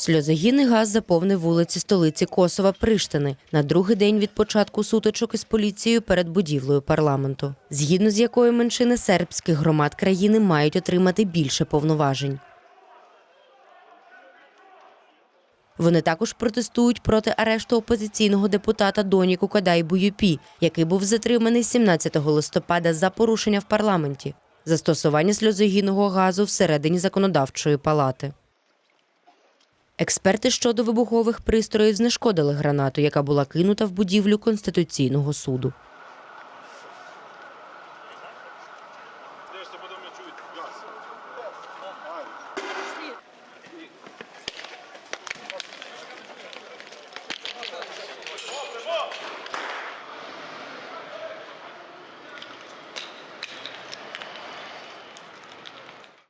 Сльозогінний газ заповнив вулиці столиці Косова Приштини на другий день від початку сутичок із поліцією перед будівлею парламенту, згідно з якою меншини сербських громад країни мають отримати більше повноважень. Вони також протестують проти арешту опозиційного депутата Доніку Кадай Буюпі, який був затриманий 17 листопада за порушення в парламенті, застосування сльозогінного газу всередині законодавчої палати. Експерти щодо вибухових пристроїв знешкодили гранату, яка була кинута в будівлю Конституційного суду.